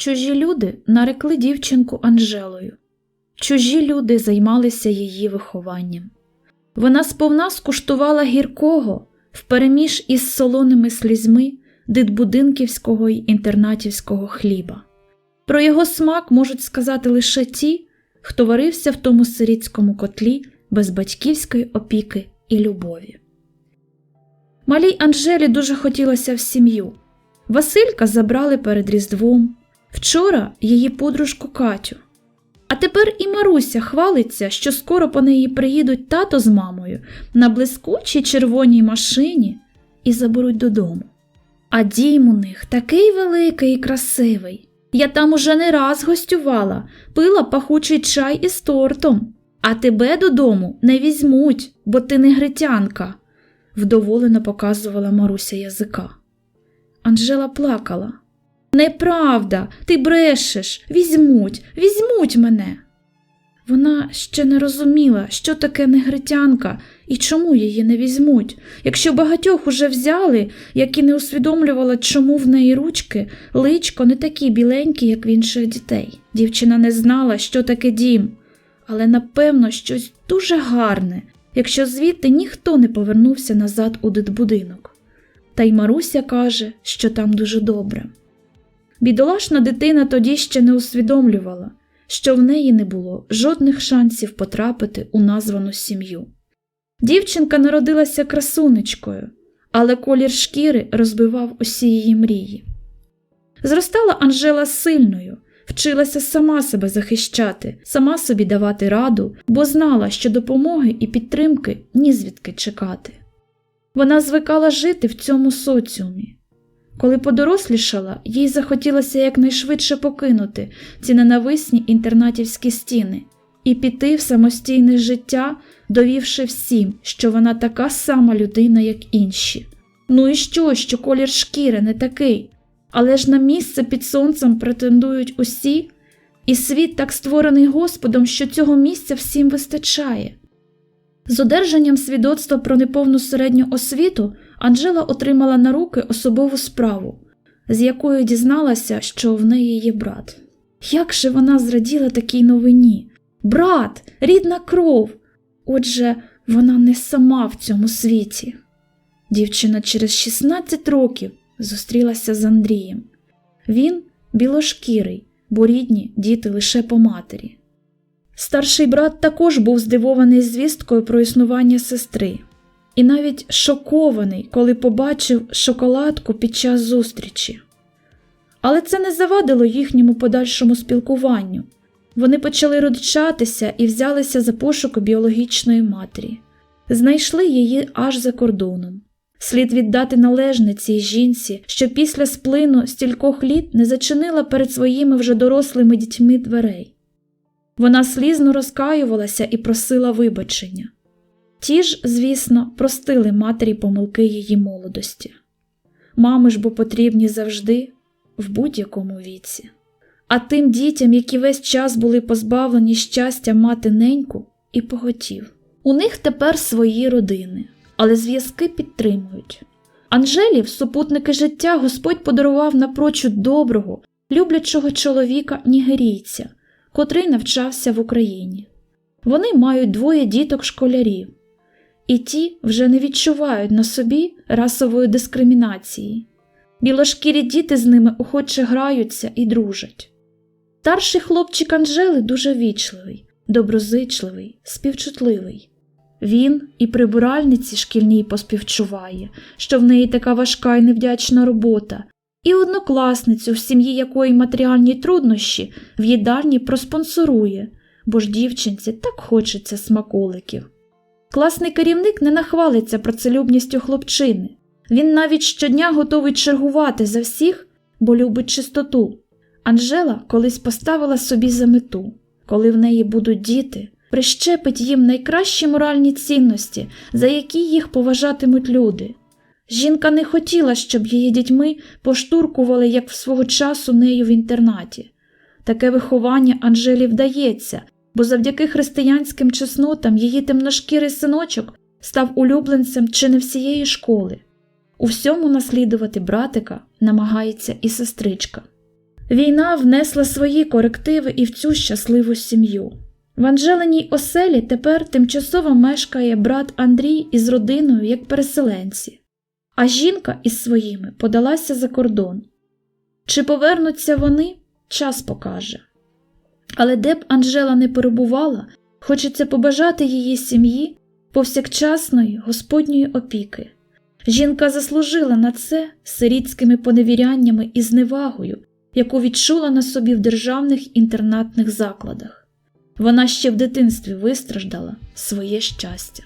Чужі люди нарекли дівчинку Анжелою. Чужі люди займалися її вихованням. Вона сповна скуштувала гіркого впереміж із солоними слізьми дитбудинківського й інтернатівського хліба. Про його смак можуть сказати лише ті, хто варився в тому сирітському котлі без батьківської опіки і любові. Малій Анжелі дуже хотілося в сім'ю. Василька забрали перед Різдвом, вчора її подружку Катю. А тепер і Маруся хвалиться, що скоро по неї приїдуть тато з мамою на блискучій червоній машині і заберуть додому. А дім у них такий великий і красивий. Я там уже не раз гостювала, пила пахучий чай із тортом. А тебе додому не візьмуть, бо ти не гритянка, вдоволено показувала Маруся язика. Анжела плакала. Неправда, ти брешеш, візьмуть, візьмуть мене. Вона ще не розуміла, що таке негритянка і чому її не візьмуть, якщо багатьох уже взяли, як і не усвідомлювала, чому в неї ручки личко не такі біленькі, як в інших дітей. Дівчина не знала, що таке дім, але напевно щось дуже гарне, якщо звідти ніхто не повернувся назад у дитбудинок. Та й Маруся каже, що там дуже добре. Бідолашна дитина тоді ще не усвідомлювала, що в неї не було жодних шансів потрапити у названу сім'ю. Дівчинка народилася красунечкою, але колір шкіри розбивав усі її мрії. Зростала Анжела сильною, вчилася сама себе захищати, сама собі давати раду, бо знала, що допомоги і підтримки ні звідки чекати. Вона звикала жити в цьому соціумі. Коли подорослішала, їй захотілося якнайшвидше покинути ці ненависні інтернатівські стіни і піти в самостійне життя, довівши всім, що вона така сама людина, як інші. Ну і що, що колір шкіри не такий, але ж на місце під сонцем претендують усі, і світ так створений Господом, що цього місця всім вистачає. З одержанням свідоцтва про неповну середню освіту Анжела отримала на руки особову справу, з якою дізналася, що в неї є брат. Як же вона зраділа такій новині? Брат, рідна кров. Отже, вона не сама в цьому світі. Дівчина через 16 років зустрілася з Андрієм. Він білошкірий, бо рідні діти лише по матері. Старший брат також був здивований звісткою про існування сестри, і навіть шокований, коли побачив шоколадку під час зустрічі. Але це не завадило їхньому подальшому спілкуванню. Вони почали родичатися і взялися за пошук біологічної матері, знайшли її аж за кордоном. Слід віддати належне цій жінці, що після сплину стількох літ не зачинила перед своїми вже дорослими дітьми дверей. Вона слізно розкаювалася і просила вибачення. Ті ж, звісно, простили матері помилки її молодості. Мами ж бо потрібні завжди, в будь-якому віці. А тим дітям, які весь час були позбавлені щастя мати неньку, і поготів. У них тепер свої родини, але зв'язки підтримують. Анжелі в супутники життя Господь подарував напрочуд доброго, люблячого чоловіка нігерійця, котрий навчався в Україні. Вони мають двоє діток школярів, і ті вже не відчувають на собі расової дискримінації. Білошкірі діти з ними охоче граються і дружать. Старший хлопчик Анжели дуже вічливий, доброзичливий, співчутливий. Він і прибиральниці шкільній поспівчуває, що в неї така важка і невдячна робота, і однокласницю, в сім'ї якої матеріальні труднощі в їдальні проспонсорує, бо ж дівчинці так хочеться смаколиків. Класний керівник не нахвалиться працелюбністю хлопчини. Він навіть щодня готовий чергувати за всіх, бо любить чистоту. Анжела колись поставила собі за мету, коли в неї будуть діти, прищепить їм найкращі моральні цінності, за які їх поважатимуть люди. Жінка не хотіла, щоб її дітьми поштуркували, як в свого часу нею в інтернаті. Таке виховання Анжелі вдається, бо завдяки християнським чеснотам її темношкірий синочок став улюбленцем чи не всієї школи. У всьому наслідувати братика намагається і сестричка. Війна внесла свої корективи і в цю щасливу сім'ю. В Анжеленій оселі тепер тимчасово мешкає брат Андрій із родиною як переселенці, а жінка із своїми подалася за кордон. Чи повернуться вони, час покаже. Але де б Анжела не перебувала, хочеться побажати її сім'ї повсякчасної Господньої опіки. Жінка заслужила на це сирітськими поневіряннями і зневагою, яку відчула на собі в державних інтернатних закладах. Вона ще в дитинстві вистраждала своє щастя.